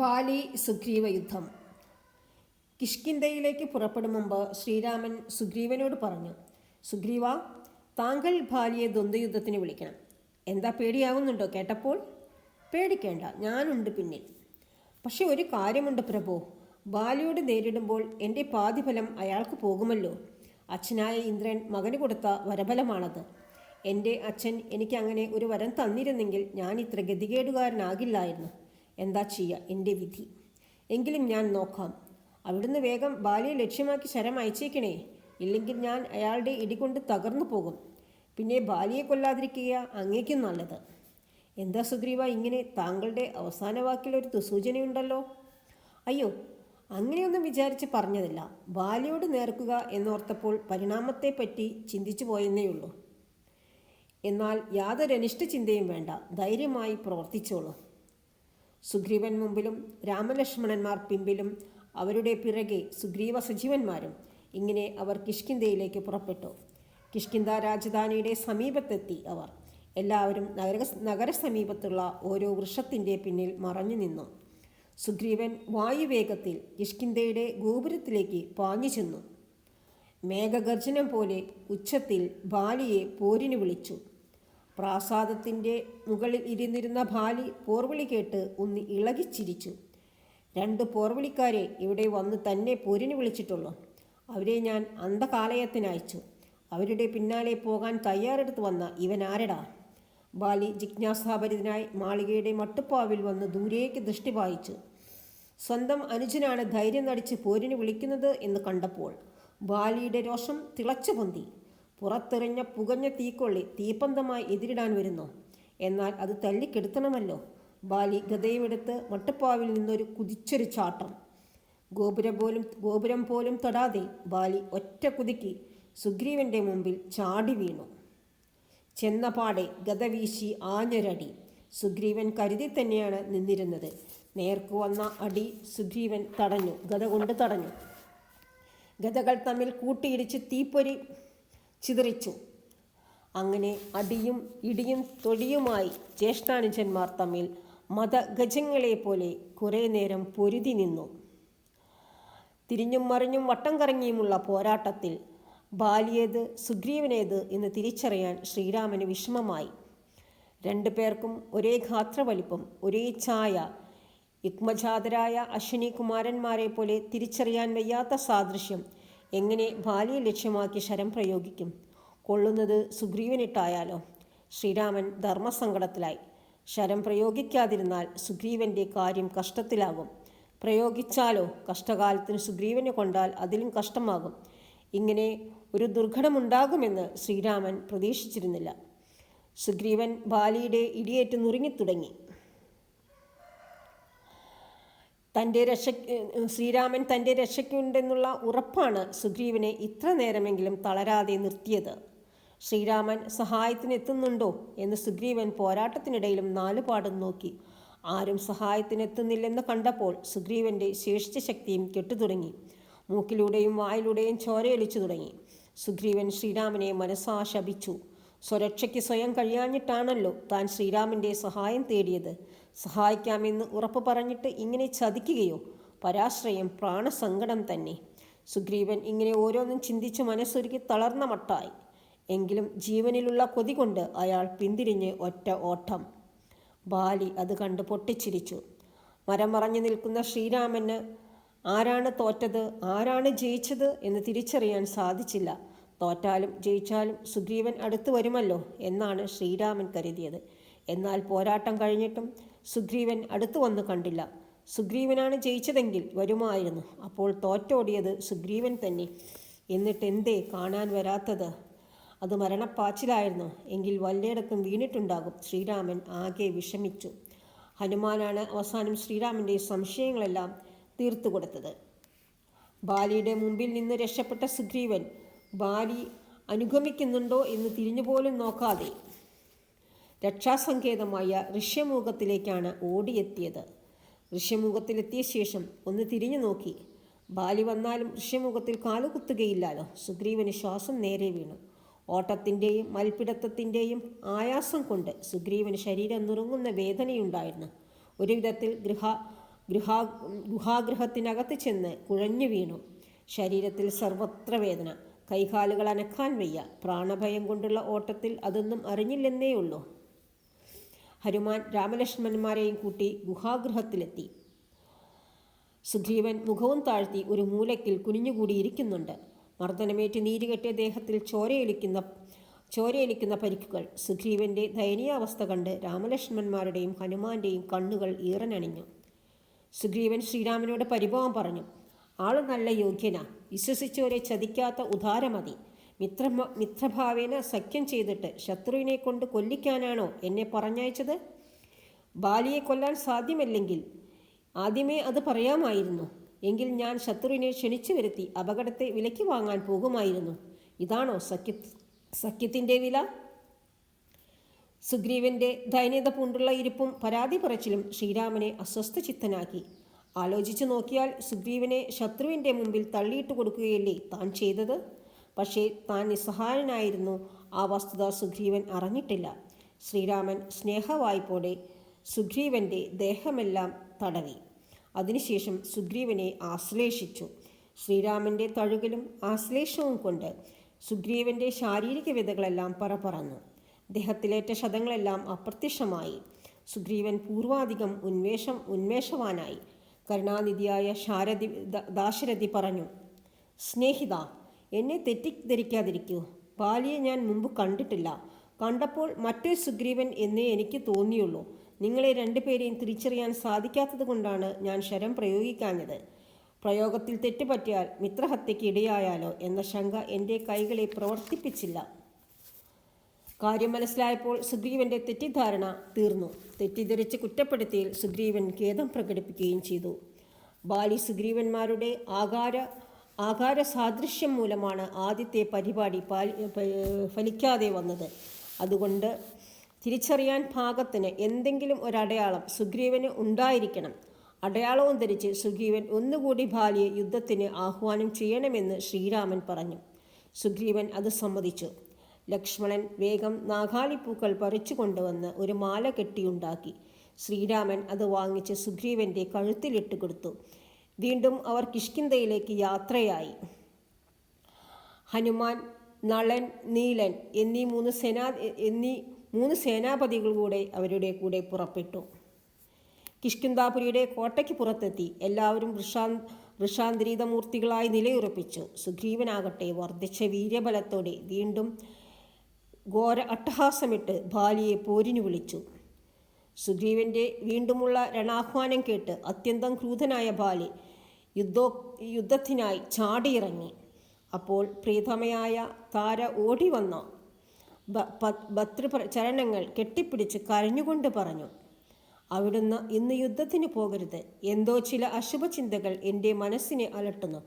ബാലി സുഗ്രീവ യുദ്ധം കിഷ്കിന്ധയിലേക്ക് പുറപ്പെടും മുമ്പ് ശ്രീരാമൻ സുഗ്രീവനോട് പറഞ്ഞു സുഗ്രീവ താങ്കൾ ബാലിയെ ദ്വന്ദ്വയുദ്ധത്തിന് വിളിക്കണം. എന്താ പേടിയാവുന്നുണ്ടോ കേട്ടപ്പോൾ? പേടിക്കേണ്ട ഞാനുണ്ട് പിന്നിൽ പക്ഷെ ഒരു കാര്യമുണ്ട് പ്രഭു. ബാലിയോട് നേരിടുമ്പോൾ എന്റെ പാതിഫലം അയാൾക്ക് പോകുമല്ലോ. അച്ഛനായ ഇന്ദ്രൻ മകന് കൊടുത്ത വരഫലമാണത്. എന്റെ അച്ഛൻ എനിക്ക് അങ്ങനെ ഒരു വരം തന്നിരുന്നെങ്കിൽ ഞാൻ ഇത്ര ഗതികേടുകാരനാകില്ലായിരുന്നു. എന്താ ചെയ്യുക എന്റെ വിധി. എങ്കിലും ഞാൻ നോക്കാം. അവിടുന്ന് വേഗം ബാലിയെ ലക്ഷ്യമാക്കി ശരം അയച്ചേക്കണേ. ഇല്ലെങ്കിൽ ഞാൻ അയാളുടെ ഇടികൊണ്ട് തകർന്നു പോകും. പിന്നെ ബാലിയെ കൊല്ലാതിരിക്കുക അങ്ങേക്കും നല്ലത്. എന്താ സുഗ്രീവ ഇങ്ങനെ താങ്കളുടെ അവസാന വാക്കിൽ ഒരു ദുസൂചനയുണ്ടല്ലോ? അയ്യോ അങ്ങനെയൊന്നും വിചാരിച്ച് പറഞ്ഞതല്ല. ബാലിയോട് നേർക്കുക എന്നോർത്തപ്പോൾ പരിണാമത്തെപ്പറ്റി ചിന്തിച്ചു പോയെന്നേയുള്ളൂ എന്നാൽ യാതൊരു അനിഷ്ട ചിന്തയും വേണ്ട. ധൈര്യമായി പ്രവർത്തിച്ചോളൂ. സുഗ്രീവൻ മുമ്പിലും രാമലക്ഷ്മണന്മാർ പിമ്പിലും അവരുടെ പിറകെ സുഗ്രീവ സജീവന്മാരും ഇങ്ങനെ അവർ കിഷ്കിന്ധയിലേക്ക് പുറപ്പെട്ടു. കിഷ്കിന്ത രാജധാനിയുടെ സമീപത്തെത്തി അവർ. എല്ലാവരും നഗര നഗരസമീപത്തുള്ള ഓരോ വൃക്ഷത്തിന്റെ പിന്നിൽ മറഞ്ഞു നിന്നു. സുഗ്രീവൻ വായുവേഗത്തിൽ കിഷ്കിന്തയുടെ ഗോപുരത്തിലേക്ക് പാഞ്ഞു ചെന്നു. മേഘഗർജനം പോലെ ഉച്ചത്തിൽ ബാലിയെ പോരിന് വിളിച്ചു. പ്രാസാദത്തിന്റെ മുകളിൽ ഇരുന്നിരുന്ന ഭാലി പോർവിളി കേട്ട് ഒന്ന് ഇളകിച്ചിരിച്ചു. രണ്ട് പോർവിളിക്കാരെ ഇവിടെ വന്ന് തന്നെ പോരിന് വിളിച്ചിട്ടുള്ളൂ. അവരെ ഞാൻ അന്ധകാലയത്തിനയച്ചു അവരുടെ പിന്നാലെ പോകാൻ തയ്യാറെടുത്ത് വന്ന ഇവൻ ആരടാ? ബാലി ജിജ്ഞാസാഭരിതനായി മാളികയുടെ മട്ടുപ്പാവിൽ വന്ന് ദൂരേക്ക് ദൃഷ്ടി വായിച്ചു സ്വന്തം അനുജനാണ് ധൈര്യം നടിച്ച് പോരിന് വിളിക്കുന്നത് എന്ന് കണ്ടപ്പോൾ ബാലിയുടെ രോഷം തിളച്ചു പൊന്തി പുറത്തെറിഞ്ഞ പുകഞ്ഞ തീക്കൊള്ളി തീപ്പന്തമായി എതിരിടാൻ വരുന്നു. എന്നാൽ അത് തല്ലിക്കെടുത്തണമല്ലോ ബാലി ഗതയുമെടുത്ത് മട്ടുപ്പാവിൽ നിന്നൊരു കുതിച്ചൊരു ചാട്ടം. ഗോപുരം പോലും ഗോപുരം പോലും തൊടാതെ ബാലി ഒറ്റ കുതിക്കി സുഗ്രീവന്റെ മുമ്പിൽ ചാടി വീണു. ചെന്നപാടെ ഗതവീശി ആഞ്ഞൊരടി. സുഗ്രീവൻ കരുതി തന്നെയാണ് നിന്നിരുന്നത്. നേർക്കു വന്ന അടി സുഗ്രീവൻ തടഞ്ഞു. ഗത കൊണ്ട് തടഞ്ഞു. ഗതകൾ തമ്മിൽ കൂട്ടിയിടിച്ച് തീപ്പൊരി ചിതറിച്ചു. അങ്ങനെ അടിയും ഇടിയും തൊടിയുമായി ജ്യേഷ്ഠാനുജന്മാർ തമ്മിൽ മതഗജങ്ങളെ പോലെ കുറേ നേരം പൊരുതി നിന്നു. തിരിഞ്ഞും മറിഞ്ഞും വട്ടം കറങ്ങിയുമുള്ള പോരാട്ടത്തിൽ ബാലിയേത് സുഗ്രീവനേത് എന്ന് തിരിച്ചറിയാൻ ശ്രീരാമന് വിഷമമായി. രണ്ടു പേർക്കും ഒരേ ഗാത്രവലിപ്പം ഒരേ ഛായ. യുഗ്മജാതരായ അശ്വിനി കുമാരന്മാരെ പോലെ തിരിച്ചറിയാൻ വയ്യാത്ത സാദൃശ്യം എങ്ങനെ ഭാര്യയെ ലക്ഷ്യമാക്കി ശരം പ്രയോഗിക്കും? കൊള്ളുന്നത് സുഗ്രീവനിട്ടായാലോ? ശ്രീരാമൻ ധർമ്മസങ്കടത്തിലായി. ശരം പ്രയോഗിക്കാതിരുന്നാൽ സുഗ്രീവന്റെ കാര്യം കഷ്ടത്തിലാകും. പ്രയോഗിച്ചാലോ? കഷ്ടകാലത്തിന് സുഗ്രീവനെ കൊണ്ടാൽ അതിലും കഷ്ടമാകും. ഇങ്ങനെ ഒരു ദുർഘടമുണ്ടാകുമെന്ന് ശ്രീരാമൻ പ്രതീക്ഷിച്ചിരുന്നില്ല. സുഗ്രീവൻ ബാലിയുടെ ഇടിയേറ്റ് നുറുങ്ങിത്തുടങ്ങി. തന്റെ രക്ഷ ശ്രീരാമൻ തന്റെ രക്ഷയ്ക്കുണ്ടെന്നുള്ള ഉറപ്പാണ് സുഗ്രീവനെ ഇത്ര നേരമെങ്കിലും തളരാതെ നിർത്തിയത്. ശ്രീരാമൻ സഹായത്തിനെത്തുന്നുണ്ടോ എന്ന് സുഗ്രീവൻ പോരാട്ടത്തിനിടയിലും നാലുപാടും നോക്കി. ആരും സഹായത്തിനെത്തുന്നില്ലെന്ന് കണ്ടപ്പോൾ സുഗ്രീവന്റെ ശേഷിച്ച ശക്തിയും കെട്ടുതുടങ്ങി. മൂക്കിലൂടെയും വായിലൂടെയും ചോരയൊലിച്ചു തുടങ്ങി. സുഗ്രീവൻ ശ്രീരാമനെ മനസ്സാ ശപിച്ചു സ്വരക്ഷയ്ക്ക് സ്വയം കഴിയാഞ്ഞിട്ടാണല്ലോ താൻ ശ്രീരാമന്റെ സഹായം തേടിയത്. സഹായിക്കാമെന്ന് ഉറപ്പ് പറഞ്ഞിട്ട് ഇങ്ങനെ ചതിക്കുകയോ? പരാശ്രയം പ്രാണസങ്കടം തന്നെ. സുഗ്രീവൻ ഇങ്ങനെ ഓരോന്നും ചിന്തിച്ച് മനസ്സൊരുക്കി തളർന്ന മട്ടായി. എങ്കിലും ജീവനിലുള്ള കൊതി കൊണ്ട് അയാൾ പിന്തിരിഞ്ഞ് ഒറ്റ ഓട്ടം. ബാലി അത് കണ്ട് പൊട്ടിച്ചിരിച്ചു. മരം മറഞ്ഞു നിൽക്കുന്ന ശ്രീരാമന് ആരാണ് തോറ്റത് ആരാണ് ജയിച്ചത് എന്ന് തിരിച്ചറിയാൻ സാധിച്ചില്ല. തോറ്റാലും ജയിച്ചാലും സുഗ്രീവൻ അടുത്തു വരുമല്ലോ എന്നാണ് ശ്രീരാമൻ കരുതിയത്. എന്നാൽ പോരാട്ടം കഴിഞ്ഞിട്ടും സുഗ്രീവൻ അടുത്തു വന്ന് കണ്ടില്ല. സുഗ്രീവനാണ് ജയിച്ചതെങ്കിൽ വരുമായിരുന്നു. അപ്പോൾ തോറ്റോടിയത് സുഗ്രീവൻ തന്നെ. എന്നിട്ട് എന്തേ കാണാൻ വരാത്തത്? അത് മരണപ്പാച്ചിലായിരുന്നു. എങ്കിൽ വല്ലയിടത്തും വീണിട്ടുണ്ടാകും. ശ്രീരാമൻ ആകെ വിഷമിച്ചു. ഹനുമാനാണ് അവസാനം ശ്രീരാമന്റെ സംശയങ്ങളെല്ലാം തീർത്തു കൊടുത്തത്. ബാലിയുടെ മുമ്പിൽ നിന്ന് രക്ഷപ്പെട്ട സുഗ്രീവൻ ബാലി അനുഗമിക്കുന്നുണ്ടോ എന്ന് തിരിഞ്ഞുപോലും നോക്കാതെ രക്ഷാസങ്കേതമായ ഋഷ്യമൂഖത്തിലേക്കാണ് ഓടിയെത്തിയത്. ഋഷ്യമൂഖത്തിലെത്തിയ ശേഷം ഒന്ന് തിരിഞ്ഞു നോക്കി. ബാലി വന്നാലും ഋഷ്യമൂഖത്തിൽ കാലുകുത്തുകയില്ലല്ലോ. സുഗ്രീവന് ശ്വാസം നേരെ വീണു. ഓട്ടത്തിന്റെയും മൽപ്പിടത്തത്തിന്റെയും ആയാസം കൊണ്ട് സുഗ്രീവന് ശരീരം നുറുങ്ങുന്ന വേദനയുണ്ടായിരുന്നു. ഒരു വിധത്തിൽ ഗൃഹ ഗൃഹാ ഗുഹാഗൃഹത്തിനകത്ത് ചെന്ന് കുഴഞ്ഞു വീണു. ശരീരത്തിൽ സർവത്ര വേദന. കൈകാലുകൾ അനക്കാൻ വയ്യ. പ്രാണഭയം കൊണ്ടുള്ള ഓട്ടത്തിൽ അതൊന്നും അറിഞ്ഞില്ലെന്നേ ഉള്ളൂ ഹനുമാൻ രാമലക്ഷ്മണന്മാരെയും കൂട്ടി ഗുഹാഗൃഹത്തിലെത്തി. സുഗ്രീവൻ മുഖവും താഴ്ത്തി ഒരു മൂലയ്ക്കിൽ കുനിഞ്ഞുകൂടിയിരിക്കുന്നുണ്ട്. മർദ്ദനമേറ്റ് നീരുകെട്ടിയ ദേഹത്തിൽ ചോരയൊലിക്കുന്ന ചോരയൊലിക്കുന്ന പരിക്കുകൾ. സുഗ്രീവന്റെ ദയനീയാവസ്ഥ കണ്ട് രാമലക്ഷ്മണന്മാരുടെയും ഹനുമാന്റെയും കണ്ണുകൾ ഈറനണിഞ്ഞു. സുഗ്രീവൻ ശ്രീരാമനോട് പരിഭവം പറഞ്ഞു ആൾ നല്ല യോഗ്യന. വിശ്വസിച്ചവരെ ചതിക്കാത്ത ഉദാരമതി. മിത്ര മിത്രഭാവേന സഖ്യം ചെയ്തിട്ട് ശത്രുവിനെ കൊണ്ട് കൊല്ലിക്കാനാണോ എന്നെ പറഞ്ഞയച്ചത്? ബാലിയെ കൊല്ലാൻ സാധ്യമല്ലെങ്കിൽ ആദ്യമേ അത് പറയാമായിരുന്നു. എങ്കിൽ ഞാൻ ശത്രുവിനെ ക്ഷണിച്ചു വരുത്തി അപകടത്തെ വിലയ്ക്ക് വാങ്ങാൻ പോകുമായിരുന്നു. ഇതാണോ സഖ്യ സഖ്യത്തിന്റെ വില? സുഗ്രീവന്റെ ദൈന്യത പൂണ്ടുള്ള ഇരിപ്പും പരാതി പറച്ചിലും ശ്രീരാമനെ അസ്വസ്ഥചിത്തനാക്കി. ആലോചിച്ചു നോക്കിയാൽ സുഗ്രീവനെ ശത്രുവിന്റെ മുമ്പിൽ തള്ളിയിട്ട് കൊടുക്കുകയല്ലേ താൻ ചെയ്തത്? പക്ഷേ താൻ നിസ്സഹായനായിരുന്നു. ആ വസ്തുത സുഗ്രീവൻ അറിഞ്ഞിട്ടില്ല. ശ്രീരാമൻ സ്നേഹവായ്പോടെ സുഗ്രീവന്റെ ദേഹമെല്ലാം തടവി. അതിനുശേഷം സുഗ്രീവനെ ആശ്ലേഷിച്ചു. ശ്രീരാമന്റെ തഴുകലും ആശ്ലേഷവും കൊണ്ട് സുഗ്രീവന്റെ ശാരീരിക വ്യതകളെല്ലാം പറപറന്നു ദേഹത്തിലേറ്റ ശതങ്ങളെല്ലാം അപ്രത്യക്ഷമായി. സുഗ്രീവൻ പൂർവാധികം ഉന്മേഷം ഉന്മേഷവാനായി. കരുണാനിധിയായ ശാരഥി ദാശരഥി പറഞ്ഞു സ്നേഹിത എന്നെ തെറ്റിദ്ധരിക്കാതിരിക്കൂ. ബാലിയെ ഞാൻ മുമ്പ് കണ്ടിട്ടില്ല. കണ്ടപ്പോൾ മറ്റൊരു സുഗ്രീവൻ എന്നേ എനിക്ക് തോന്നിയുള്ളൂ. നിങ്ങളെ രണ്ടുപേരെയും തിരിച്ചറിയാൻ സാധിക്കാത്തത് കൊണ്ടാണ് ഞാൻ ശരം പ്രയോഗിക്കാഞ്ഞത്. പ്രയോഗത്തിൽ തെറ്റുപറ്റിയാൽ മിത്രഹത്യയ്ക്ക് ഇടയായാലോ എന്ന ശങ്ക എന്റെ കൈകളെ പ്രവർത്തിപ്പിച്ചില്ല. കാര്യം മനസ്സിലായപ്പോൾ സുഗ്രീവന്റെ തെറ്റിദ്ധാരണ തീർന്നു. തെറ്റിദ്ധരിച്ച് കുറ്റപ്പെടുത്തിയിൽ സുഗ്രീവൻ ഖേദം പ്രകടിപ്പിക്കുകയും ചെയ്തു. ബാലി സുഗ്രീവന്മാരുടെ ആകാര ആകാര സാദൃശ്യം മൂലമാണ് ആദ്യത്തെ പരിപാടി ഫലിക്കാതെ വന്നത്. അതുകൊണ്ട് തിരിച്ചറിയാൻ പാകത്തിന് എന്തെങ്കിലും ഒരടയാളം സുഗ്രീവന് ഉണ്ടായിരിക്കണം. അടയാളവും ധരിച്ച് സുഗ്രീവൻ ഒന്നുകൂടി ബാലിയെ യുദ്ധത്തിന് ആഹ്വാനം ചെയ്യണമെന്ന് ശ്രീരാമൻ പറഞ്ഞു. സുഗ്രീവൻ അത് സമ്മതിച്ചു. ലക്ഷ്മണൻ വേഗം നാഗാലിപ്പൂക്കൾ പറിച്ചു കൊണ്ടുവന്ന് ഒരു മാല കെട്ടിയുണ്ടാക്കി. ശ്രീരാമൻ അത് വാങ്ങിച്ച് സുഗ്രീവന്റെ കഴുത്തിലിട്ട് കൊടുത്തു. വീണ്ടും അവർ കിഷ്കിന്ധയിലേക്ക് യാത്രയായി. ഹനുമാൻ നളൻ നീലൻ എന്നീ മൂന്ന് സേനാ എന്നീ മൂന്ന് സേനാപതികൾ കൂടെ അവരുടെ കൂടെ പുറപ്പെട്ടു. കിഷ്കിന്താപുരിയുടെ കോട്ടയ്ക്ക് പുറത്തെത്തി എല്ലാവരും വൃഷാ വൃഷാന്തരീതമൂർത്തികളായി നിലയുറപ്പിച്ചു. സുഗ്രീവനാകട്ടെ വർദ്ധിച്ച വീര്യബലത്തോടെ വീണ്ടും ഘോര അട്ടഹാസമിട്ട് ബാലിയെ പോരിനു വിളിച്ചു. സുഗ്രീവന്റെ വീണ്ടുമുള്ള രണാഹ്വാനം കേട്ട് അത്യന്തം ക്രൂധനായ ബാലി യുദ്ധോ യുദ്ധത്തിനായി ചാടിയിറങ്ങി. അപ്പോൾ പ്രീതമയായ താര ഓടി വന്ന. ഭത്രു ചരണങ്ങൾ കെട്ടിപ്പിടിച്ച് കരഞ്ഞുകൊണ്ട് പറഞ്ഞു അവിടുന്ന് ഇന്ന് യുദ്ധത്തിന് പോകരുത്. എന്തോ ചില അശുഭചിന്തകൾ എന്റെ മനസ്സിനെ അലട്ടുന്നു.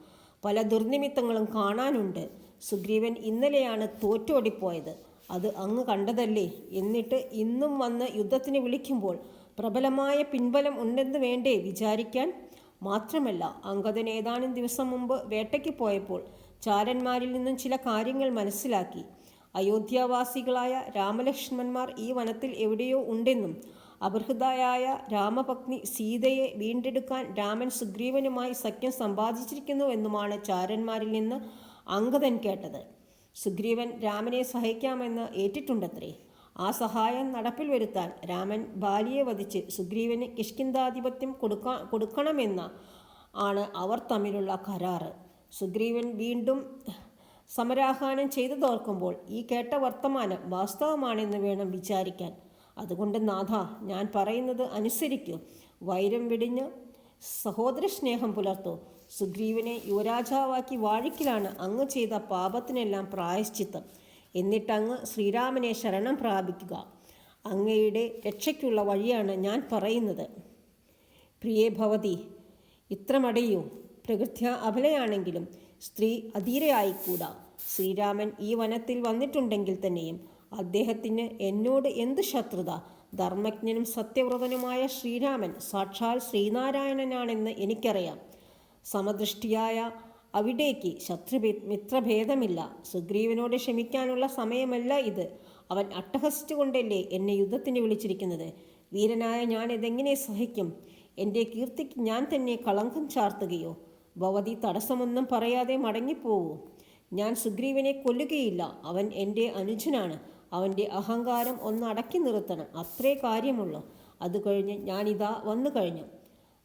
പല ദുർനിമിത്തങ്ങളും കാണാനുണ്ട്. സുഗ്രീവൻ ഇന്നലെയാണ് തോറ്റോടിപ്പോയത്. അത് അങ്ങ് കണ്ടതല്ലേ? എന്നിട്ട് ഇന്നും വന്ന് യുദ്ധത്തിന് വിളിക്കുമ്പോൾ പ്രബലമായ പിൻബലം ഉണ്ടെന്ന് വേണ്ടേ വിചാരിക്കാൻ? മാത്രമല്ല അങ്കദൻ ഏതാനും ദിവസം മുമ്പ് വേട്ടയ്ക്ക് പോയപ്പോൾ ചാരന്മാരിൽ നിന്നും ചില കാര്യങ്ങൾ മനസ്സിലാക്കി. അയോധ്യാവാസികളായ രാമലക്ഷ്മണന്മാർ ഈ വനത്തിൽ എവിടെയോ ഉണ്ടെന്നും അപഹൃതയായ രാമപത്നി സീതയെ വീണ്ടെടുക്കാൻ രാമൻ സുഗ്രീവനുമായി സഖ്യം സമ്പാദിച്ചിരിക്കുന്നുവെന്നുമാണ് ചാരന്മാരിൽ നിന്ന് അങ്കദൻ കേട്ടത്. സുഗ്രീവൻ രാമനെ സഹായിക്കാമെന്ന് ഏറ്റിട്ടുണ്ടത്രേ? ആ സഹായം നടപ്പിൽ വരുത്താൻ രാമൻ ഭാര്യയെ വധിച്ച് സുഗ്രീവന് കിഷ്കിന്താധിപത്യം കൊടുക്കാ കൊടുക്കണമെന്ന ആണ് അവർ തമ്മിലുള്ള കരാറ്. സുഗ്രീവൻ വീണ്ടും സമരാഹ്വാനം ചെയ്തതോർക്കുമ്പോൾ ഈ കേട്ട വർത്തമാനം വാസ്തവമാണെന്ന് വേണം വിചാരിക്കാൻ. അതുകൊണ്ട് നാഥ ഞാൻ പറയുന്നത് അനുസരിക്കൂ. വൈരം വെടിഞ്ഞ് സഹോദര സ്നേഹം പുലർത്തൂ. സുഗ്രീവനെ യുവരാജാവാക്കി വാഴിക്കലാണ് അങ്ങ് ചെയ്ത പാപത്തിനെല്ലാം പ്രായശ്ചിത്തം. എന്നിട്ടങ്ങ് ശ്രീരാമനെ ശരണം പ്രാപിക്കുക. അങ്ങയുടെ രക്ഷയ്ക്കുള്ള വഴിയാണ് ഞാൻ പറയുന്നത്. പ്രിയേ ഭവതി ഇത്രമടയൂ. പ്രകൃത്യ അഭലയാണെങ്കിലും സ്ത്രീ അധീരയായിക്കൂടാ. ശ്രീരാമൻ ഈ വനത്തിൽ വന്നിട്ടുണ്ടെങ്കിൽ തന്നെയും അദ്ദേഹത്തിന് എന്നോട് എന്ത് ശത്രുത? ധർമ്മജ്ഞനും സത്യവ്രതനുമായ ശ്രീരാമൻ സാക്ഷാൽ ശ്രീനാരായണനാണെന്ന് എനിക്കറിയാം. സമദൃഷ്ടിയായ അവിടേക്ക് ശത്രു മിത്രഭേദമില്ല. സുഗ്രീവനോട് ക്ഷമിക്കാനുള്ള സമയമല്ല ഇത്. അവൻ അട്ടഹസിച്ചുകൊണ്ടല്ലേ എന്നെ യുദ്ധത്തിന് വിളിച്ചിരിക്കുന്നത്. വീരനായ ഞാൻ ഇതെങ്ങനെ സഹിക്കും? എന്റെ കീർത്തിക്ക് ഞാൻ തന്നെ കളങ്കം ചാർത്തുകയോ? ഭവതി തടസ്സമൊന്നും പറയാതെ മടങ്ങിപ്പോവൂ. ഞാൻ സുഗ്രീവനെ കൊല്ലുകയില്ല. അവൻ എന്റെ അനുജനാണ്. അവന്റെ അഹങ്കാരം ഒന്ന് അടക്കി നിർത്തണം. അത്രേ കാര്യമുള്ളൂ. അത് കഴിഞ്ഞ് ഞാനിതാ വന്നു കഴിഞ്ഞു.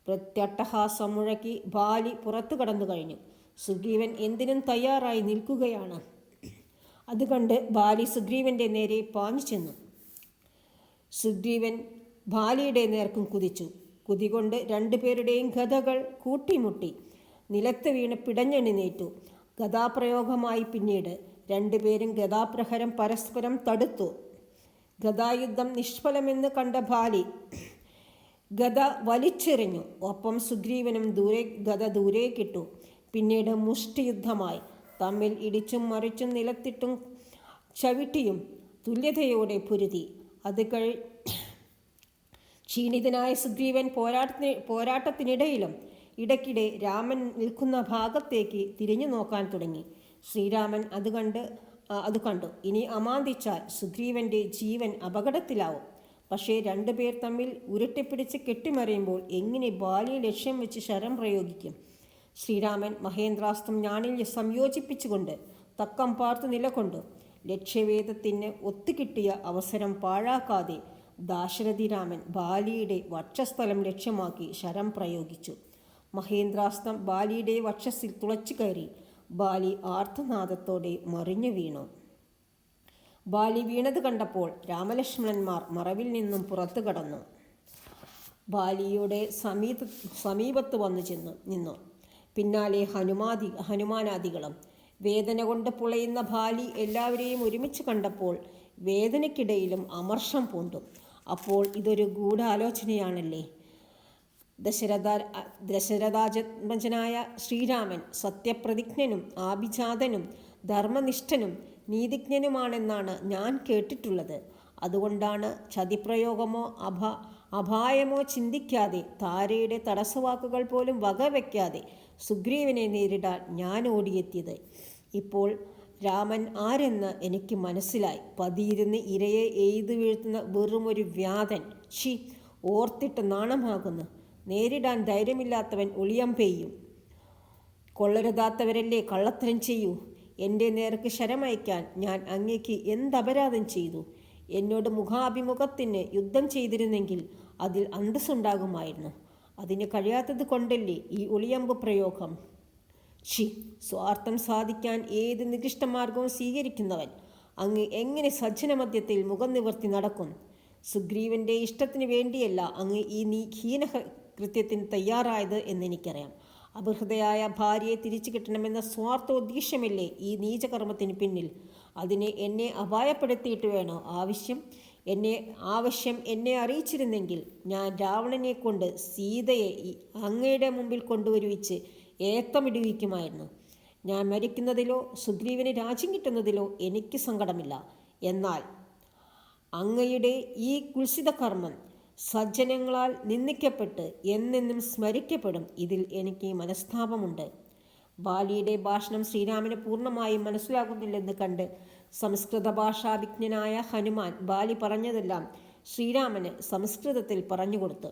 പ്രത്യട്ടഹാസം മുഴക്കി ബാലി പുറത്തു കടന്നു കഴിഞ്ഞു. സുഗ്രീവൻ എന്തിനും തയ്യാറായി നിൽക്കുകയാണ്. അതുകൊണ്ട് കണ്ട് ബാലി സുഗ്രീവന്റെ നേരെ പാഞ്ഞു ചെന്നു. സുഗ്രീവൻ ബാലിയുടെ നേർക്കും കുതിച്ചു. കുതികൊണ്ട് രണ്ടുപേരുടെയും ഗതകൾ കൂട്ടിമുട്ടി. നിലത്ത് വീണ് പിടഞ്ഞെണിനേറ്റു ഗതാപ്രയോഗമായി പിന്നീട് രണ്ടുപേരും ഗതാപ്രഹരം പരസ്പരം തടുത്തു. ഗതായുദ്ധം നിഷ്ഫലമെന്ന് കണ്ട ബാലി ഗത വലിച്ചെറിഞ്ഞു. ഒപ്പം സുഗ്രീവനും ദൂരെ ഗത ദൂരേക്കിട്ടു. പിന്നീട് മുഷ്ടിയുദ്ധമായി. തമ്മിൽ ഇടിച്ചും മറിച്ചും നിലത്തിട്ടും ചവിട്ടിയും തുല്യതയോടെ പൊരുതി. അത് കഴി ക്ഷീണിതനായ സുഗ്രീവൻ പോരാട്ടത്തിന് പോരാട്ടത്തിനിടയിലും ഇടയ്ക്കിടെ രാമൻ നിൽക്കുന്ന ഭാഗത്തേക്ക് തിരിഞ്ഞു നോക്കാൻ തുടങ്ങി. ശ്രീരാമൻ അത് കണ്ട് അത് കണ്ടു. ഇനി അമാന്തിച്ചാൽ സുഗ്രീവന്റെ ജീവൻ അപകടത്തിലാവും. പക്ഷേ രണ്ടുപേർ തമ്മിൽ ഉരുട്ടിപ്പിടിച്ച് കെട്ടിമറിയുമ്പോൾ എങ്ങനെ ബാലിയെ ലക്ഷ്യം വെച്ച് ശരം പ്രയോഗിക്കും? ശ്രീരാമൻ മഹേന്ദ്രാസ്ത്രം ഞാണിൽ സംയോജിപ്പിച്ചുകൊണ്ട് തക്കം പാർത്ത് നിലകൊണ്ടു. ലക്ഷ്യവേദത്തിന് ഒത്തുകിട്ടിയ അവസരം പാഴാക്കാതെ ദാശരഥി രാമൻ ബാലിയുടെ വക്ഷസ്ഥലം ലക്ഷ്യമാക്കി ശരം പ്രയോഗിച്ചു. മഹേന്ദ്രാസ്ത്രം ബാലിയുടെ വക്ഷസിൽ തുളച്ചു കയറി ബാലി ആർത്തനാദത്തോടെ മറിഞ്ഞു വീണു. ബാലി വീണത് കണ്ടപ്പോൾ രാമലക്ഷ്മണന്മാർ മറവിൽ നിന്നും പുറത്തു കടന്നു. ബാലിയുടെ സമീപ സമീപത്ത് വന്നു ചെന്നു നിന്നു. പിന്നാലെ ഹനുമാതി ഹനുമാനാദികളും. വേദന കൊണ്ട് പുളയുന്ന ബാലി എല്ലാവരെയും ഒരുമിച്ച് കണ്ടപ്പോൾ വേദനയ്ക്കിടയിലും അമർഷം പൂണ്ടു. അപ്പോൾ ഇതൊരു ഗൂഢാലോചനയാണല്ലേ? ദശരഥ ദശരഥാജന്മജനായ ശ്രീരാമൻ സത്യപ്രതിജ്ഞനും ആഭിജാതനും ധർമ്മനിഷ്ഠനും നീതിജ്ഞനുമാണെന്നാണ് ഞാൻ കേട്ടിട്ടുള്ളത്. അതുകൊണ്ടാണ് ചതിപ്രയോഗമോ അഭ അപായമോ ചിന്തിക്കാതെ താരയുടെ തടസ്സവാക്കുകൾ പോലും വകവയ്ക്കാതെ സുഗ്രീവനെ നേരിടാൻ ഞാൻ ഓടിയെത്തിയത്. ഇപ്പോൾ രാമൻ ആരെന്ന് എനിക്ക് മനസ്സിലായി. പതിയിരുന്ന് ഇരയെ എയ്തു വീഴ്ത്തുന്ന വെറും ഒരു വ്യാധൻ ഷി ഓർത്തിട്ട് നാണമാകുന്നു. നേരിടാൻ ധൈര്യമില്ലാത്തവൻ ഒളിയം പെയ്യും. കൊള്ളരുതാത്തവരല്ലേ കള്ളത്തരം ചെയ്യൂ? എന്റെ നേർക്ക് ശരമയക്കാൻ ഞാൻ അങ്ങേക്ക് എന്തപരാധം ചെയ്തു? എന്നോട് മുഖാഭിമുഖത്തിന് യുദ്ധം ചെയ്തിരുന്നെങ്കിൽ അതിൽ അന്തസ്സുണ്ടാകുമായിരുന്നു. അതിന് കഴിയാത്തത് കൊണ്ടല്ലേ ഈ ഒളിയമ്പ് പ്രയോഗം? ഷി സ്വാർത്ഥം സാധിക്കാൻ ഏത് നികൃഷ്ടമാർഗവും സ്വീകരിക്കുന്നവൻ അങ്ങ് എങ്ങനെ സജ്ജനമധ്യത്തിൽ മുഖം നിവർത്തി നടക്കും? സുഗ്രീവന്റെ ഇഷ്ടത്തിന് വേണ്ടിയല്ല അങ്ങ് ഈ നീ ഹീന കൃത്യത്തിന് തയ്യാറായത് എന്നെനിക്കറിയാം. അപഹൃതയായ ഭാര്യയെ തിരിച്ചു കിട്ടണമെന്ന സ്വാർത്ഥോദ്ദേശ്യമില്ലേ ഈ നീചകർമ്മത്തിന് പിന്നിൽ? അതിനെ എന്നെ അപായപ്പെടുത്തിയിട്ട് വേണോ? ആവശ്യം എന്നെ ആവശ്യം എന്നെ അറിയിച്ചിരുന്നെങ്കിൽ ഞാൻ രാവണനെ കൊണ്ട് സീതയെ അങ്ങയുടെ മുമ്പിൽ കൊണ്ടുവരുവിച്ച് ഏത്തമിടുവിക്കുമായിരുന്നു. ഞാൻ മരിക്കുന്നതിലോ സുഗ്രീവന് രാജ്യം കിട്ടുന്നതിലോ എനിക്ക് സങ്കടമില്ല. എന്നാൽ അങ്ങയുടെ ഈ കുൽസിത കർമ്മം സജ്ജനങ്ങളാൽ നിന്ദിക്കപ്പെട്ട് എന്നെന്നും സ്മരിക്കപ്പെടും. ഇതിൽ എനിക്ക് മനസ്താപമുണ്ട്. ബാലിയുടെ ഭാഷണം ശ്രീരാമന് പൂർണമായും മനസ്സിലാകുന്നില്ലെന്ന് കണ്ട് സംസ്കൃത ഭാഷാവിജ്ഞനായ ഹനുമാൻ ബാലി പറഞ്ഞതെല്ലാം ശ്രീരാമന് സംസ്കൃതത്തിൽ പറഞ്ഞുകൊടുത്തു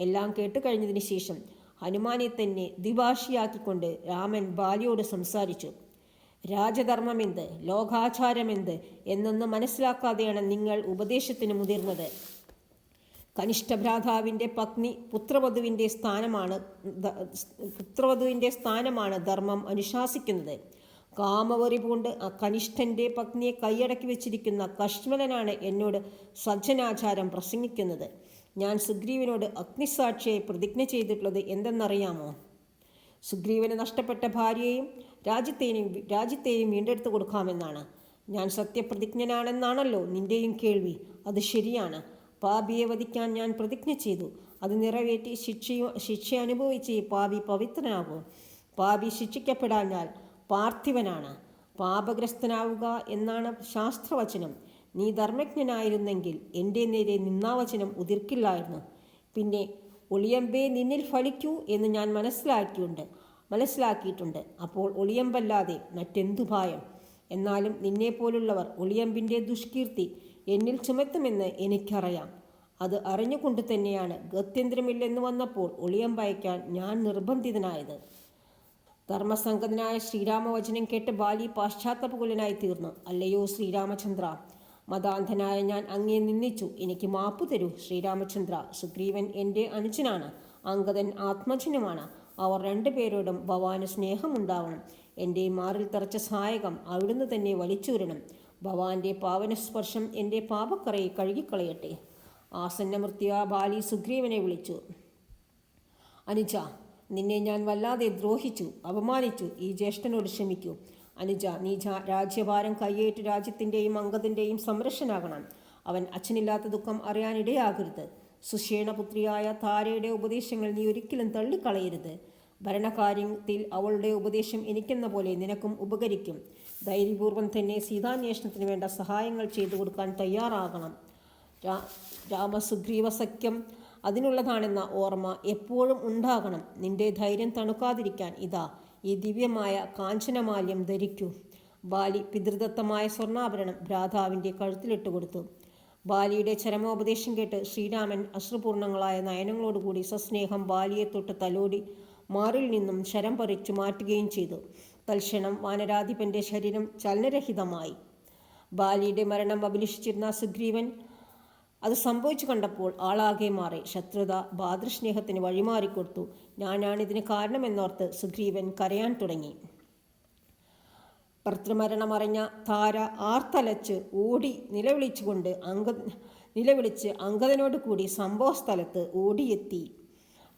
എല്ലാം കേട്ടുകഴിഞ്ഞതിന് ശേഷം ഹനുമാനെ തന്നെ ദ്വിഭാഷിയാക്കിക്കൊണ്ട് രാമൻ ബാലിയോട് സംസാരിച്ചു. രാജധർമ്മമെന്ത്? ലോകാചാരമെന്ത്? എന്നൊന്ന് മനസ്സിലാക്കാതെയാണ് നിങ്ങൾ ഉപദേശത്തിന് മുതിർന്നത്. കനിഷ്ഠഭ്രാതാവിന്റെ പത്നി പുത്രവധുവിന്റെ സ്ഥാനമാണ് പുത്രവധുവിന്റെ സ്ഥാനമാണ് ധർമ്മം അനുശാസിക്കുന്നത്. കാമവറി പൂണ്ട് ആ കനിഷ്ഠന്റെ പത്നിയെ കൈയടക്കി വെച്ചിരിക്കുന്ന കഷ്മലനാണ് എന്നോട് സജ്ജനാചാരം പ്രസംഗിക്കുന്നത്. ഞാൻ സുഗ്രീവനോട് അഗ്നിസാക്ഷിയായി പ്രതിജ്ഞ ചെയ്തിട്ടുള്ളത് എന്തെന്നറിയാമോ? സുഗ്രീവന് നഷ്ടപ്പെട്ട ഭാര്യയെയും രാജ്യത്തെയും രാജ്യത്തെയും വീണ്ടെടുത്തു കൊടുക്കാമെന്നാണ്. ഞാൻ സത്യപ്രതിജ്ഞനാണെന്നാണല്ലോ നിന്റെയും കേൾവി. അത് ശരിയാണ്. പാപിയെ വധിക്കാൻ ഞാൻ പ്രതിജ്ഞ ചെയ്തു. അത് നിറവേറ്റി ശിക്ഷയും ശിക്ഷ അനുഭവിച്ച് പാപി പവിത്രനാകും. പാപി ശിക്ഷിക്കപ്പെടാഞ്ഞാൽ പാർത്ഥിവനാണ്. പാപഗ്രസ്തനാവുക എന്നാണ് ശാസ്ത്രവചനം. നീ ധർമ്മജ്ഞനായിരുന്നെങ്കിൽ എന്റെ നേരെ നിന്നാവചനം ഉതിർക്കില്ലായിരുന്നു. പിന്നെ ഒളിയമ്പേ നിന്നിൽ ഫലിക്കൂ എന്ന് ഞാൻ മനസ്സിലാക്കിയുണ്ട്. മനസ്സിലാക്കിയിട്ടുണ്ട്. അപ്പോൾ ഒളിയമ്പല്ലാതെ മറ്റെന്തു ഭയം? എന്നാലും നിന്നെപ്പോലുള്ളവർ ഒളിയമ്പിന്റെ ദുഷ്കീർത്തി എന്നിൽ ചുമത്തുമെന്ന് എനിക്കറിയാം. അത് അറിഞ്ഞുകൊണ്ട് തന്നെയാണ് ഗത്യന്തരമില്ലെന്ന് വന്നപ്പോൾ ഒളിയമ്പയക്കാൻ ഞാൻ നിർബന്ധിതനായത്. ധർമ്മസംഗതനായ ശ്രീരാമവചനം കേട്ട് ബാലി പാശ്ചാത്തപകുലനായി തീർന്നു അല്ലയോ ശ്രീരാമചന്ദ്ര? മതാന്ധനായ ഞാൻ അങ്ങേ നിന്ദിച്ചു. എനിക്ക് മാപ്പു തരൂ ശ്രീരാമചന്ദ്ര. സുഗ്രീവൻ എന്റെ അനുജനാണ്. അങ്കദൻ ആത്മജനുമാണ്. അവർ രണ്ടുപേരോടും ഭവാന് സ്നേഹമുണ്ടാവണം. എന്റെ മാറിൽ തറച്ച സഹായകം അവിടുന്ന് തന്നെ വലിച്ചൂരണം. ഭവാന്റെ പാവനസ്പർശം എന്റെ പാപക്കറയെ കഴുകിക്കളയട്ടെ. ആസന്നമൃത്യ ബാലി സുഗ്രീവനെ വിളിച്ചു. അനുജ നിന്നെ ഞാൻ വല്ലാതെ ദ്രോഹിച്ചു അപമാനിച്ചു. ഈ ജ്യേഷ്ഠനോട് ക്ഷമിക്കൂ. അനുജ നീ രാജ്യഭാരം കയ്യേറ്റ് രാജ്യത്തിന്റെയും അംഗത്തിന്റെയും സംരക്ഷനാകണം. അവൻ അച്ഛനില്ലാത്ത ദുഃഖം അറിയാനിടയാകരുത്. സുഷേണപുത്രിയായ താരയുടെ ഉപദേശങ്ങൾ നീ ഒരിക്കലും തള്ളിക്കളയരുത്. ഭരണകാര്യത്തിൽ അവളുടെ ഉപദേശം എനിക്കെന്ന പോലെ നിനക്കും ഉപകരിക്കും. ധൈര്യപൂർവം തന്നെ സീതാന്വേഷണത്തിന് വേണ്ട സഹായങ്ങൾ ചെയ്തു കൊടുക്കാൻ തയ്യാറാകണം. രാമസുഗ്രീവസഖ്യം രാമസുഗ്രീവ സഖ്യം അതിനുള്ളതാണെന്ന ഓർമ്മ എപ്പോഴും ഉണ്ടാകണം. നിന്റെ ധൈര്യം തണുക്കാതിരിക്കാൻ ഇതാ. ഈ ദിവ്യമായ കാഞ്ചനമാല്യം ധരിക്കൂ. ബാലി പിതൃദത്തമായ സ്വർണാഭരണം ഭ്രാതാവിന്റെ കഴുത്തിലിട്ട് കൊടുത്തു. ബാലിയുടെ ചരമോപദേശം കേട്ട് ശ്രീരാമൻ അശ്രുപൂർണങ്ങളായ നയനങ്ങളോടുകൂടി സസ്നേഹം ബാലിയെ തൊട്ട് തലോടി മാറിൽ നിന്നും ശരം പറിച്ചു മാറ്റുകയും ചെയ്തു. തൽക്ഷണം വാനരാധിപന്റെ ശരീരം ചലനരഹിതമായി. ബാലിയുടെ മരണം അഭിലഷിച്ചിരുന്ന സുഗ്രീവൻ അത് സംഭവിച്ചു കണ്ടപ്പോൾ ആളാകെ മാറി. ശത്രുത ഭാതൃസ്നേഹത്തിന് വഴിമാറിക്കൊടുത്തു ഞാനാണിതിന് കാരണമെന്നോർത്ത് സുഗ്രീവൻ കരയാൻ തുടങ്ങി. ഭർത്തൃമരണമറിഞ്ഞ താര ആർത്തലച്ച് ഓടി നിലവിളിച്ചുകൊണ്ട് അങ്ക നിലവിളിച്ച് അങ്കദനോട് കൂടി സംഭവ സ്ഥലത്ത് ഓടിയെത്തി.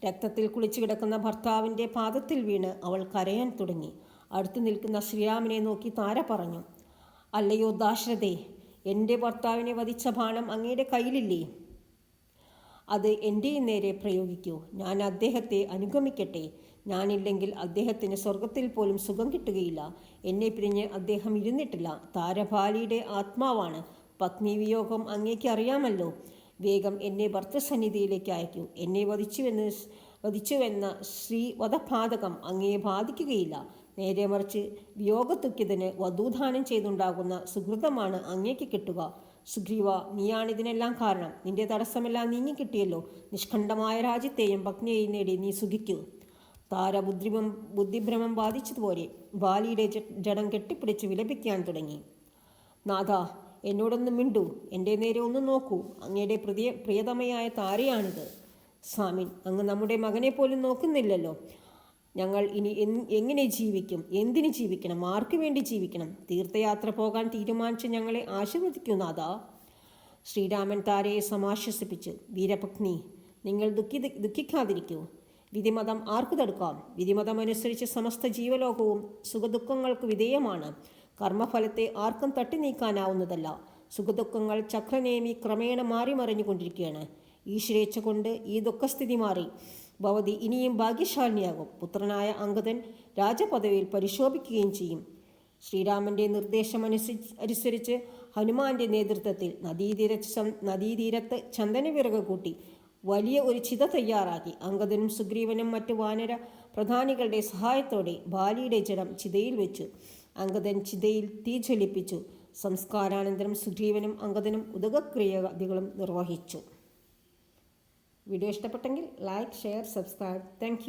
രക്തത്തിൽ കുളിച്ചു കിടക്കുന്ന ഭർത്താവിന്റെ പാദത്തിൽ വീണ് അവൾ കരയാൻ തുടങ്ങി. അടുത്തു നിൽക്കുന്ന ശ്രീരാമനെ നോക്കി താര പറഞ്ഞു അല്ലയോ ദാശരഥേ എന്റെ ഭർത്താവിനെ വധിച്ച ബാണം അങ്ങയുടെ കയ്യിലില്ലേ? അത് എന്റെ നേരെ പ്രയോഗിക്കൂ. ഞാൻ അദ്ദേഹത്തെ അനുഗമിക്കട്ടെ. ഞാനില്ലെങ്കിൽ അദ്ദേഹത്തിന് സ്വർഗത്തിൽ പോലും സുഖം കിട്ടുകയില്ല. എന്നെ പിരിഞ്ഞ് അദ്ദേഹം ഇരുന്നിട്ടില്ല. താരഭാലിയുടെ ആത്മാവാണ്. പത്നി വിയോഗം അങ്ങേക്ക് അറിയാമല്ലോ. വേഗം എന്നെ ഭർത്തസന്നിധിയിലേക്ക് അയക്കൂ. എന്നെ വധിച്ചുവെന്ന് വധിച്ചുവെന്ന ശ്രീ വധപാതകം അങ്ങയെ ബാധിക്കുകയില്ല. നേരെ മറിച്ച് വിയോഗത്തുക്യതിന് വധൂദാനം ചെയ്തുണ്ടാകുന്ന സുഹൃതമാണ് അങ്ങേക്ക് കിട്ടുക. സുഗ്രീവ നീയാണിതിനെല്ലാം കാരണം. നിന്റെ തടസ്സമെല്ലാം നീങ്ങി കിട്ടിയല്ലോ. നിഷ്കണ്ഠമായ രാജ്യത്തെയും ഭഗ്നിയെയും നേടി നീ സുഖിക്കൂ. താര ബുദ്ധിമം ബുദ്ധിഭ്രമം ബാധിച്ചതുപോലെ ബാലിയുടെ ജഡം കെട്ടിപ്പിടിച്ച് വിലപിക്കാൻ തുടങ്ങി. നാഥ എന്നോടൊന്ന് മിണ്ടു. എന്റെ നേരെ ഒന്ന് നോക്കൂ. അങ്ങയുടെ പ്രിയ പ്രിയതമയായ താരയാണിത്. സ്വാമിൻ അങ്ങ് നമ്മുടെ മകനെ പോലും നോക്കുന്നില്ലല്ലോ. ഞങ്ങൾ ഇനി എങ്ങനെ ജീവിക്കും? എന്തിന് ജീവിക്കണം? ആർക്കു വേണ്ടി ജീവിക്കണം? തീർത്ഥയാത്ര പോകാൻ തീരുമാനിച്ച് ഞങ്ങളെ ആശീർവദിക്കൂ അതാ ശ്രീരാമൻ താരയെ സമാശ്വസിപ്പിച്ചു. വീരപത്നി നിങ്ങൾ ദുഃഖി ദുഃഖിക്കാതിരിക്കൂ. വിധിമതം ആർക്കു തടുക്കാം? വിധിമതം അനുസരിച്ച് സമസ്ത ജീവലോകവും സുഖദുഃഖങ്ങൾക്ക് വിധേയമാണ്. കർമ്മഫലത്തെ ആർക്കും തട്ടി നീക്കാനാവുന്നതല്ല സുഖദുഃഖങ്ങൾ ചക്രനേമി ക്രമേണ മാറി മറിഞ്ഞുകൊണ്ടിരിക്കുകയാണ് ഈശ്വരേച്ഛ കൊണ്ട് ഈ ദുഃഖസ്ഥിതി മാറി. ഭവതി ഇനിയും ഭാഗ്യശാലിനിയാകും. പുത്രനായ അങ്കദൻ രാജപദവിയിൽ പരിശോഭിക്കുകയും ചെയ്യും. ശ്രീരാമന്റെ നിർദ്ദേശമനുസരിച്ച് അനുസരിച്ച് ഹനുമാന്റെ നേതൃത്വത്തിൽ നദീതീര നദീതീരത്ത് ചന്ദനവിറക് കൂട്ടി വലിയ ഒരു ചിത തയ്യാറാക്കി. അങ്കദനും സുഗ്രീവനും മറ്റു വാനര പ്രധാനികളുടെ സഹായത്തോടെ ബാലിയുടെ ജഡം ചിതയിൽ വെച്ചു. അങ്കദൻ ചിതയിൽ തീ ജ്വലിപ്പിച്ചു. സംസ്കാരാനന്തരം സുഗ്രീവനും അങ്കദനും ഉദകക്രിയാദികളും നിർവഹിച്ചു. വീഡിയോ ഇഷ്ടപ്പെട്ടെങ്കിൽ ലൈക്ക് ഷെയർ സബ്സ്ക്രൈബ് താങ്ക്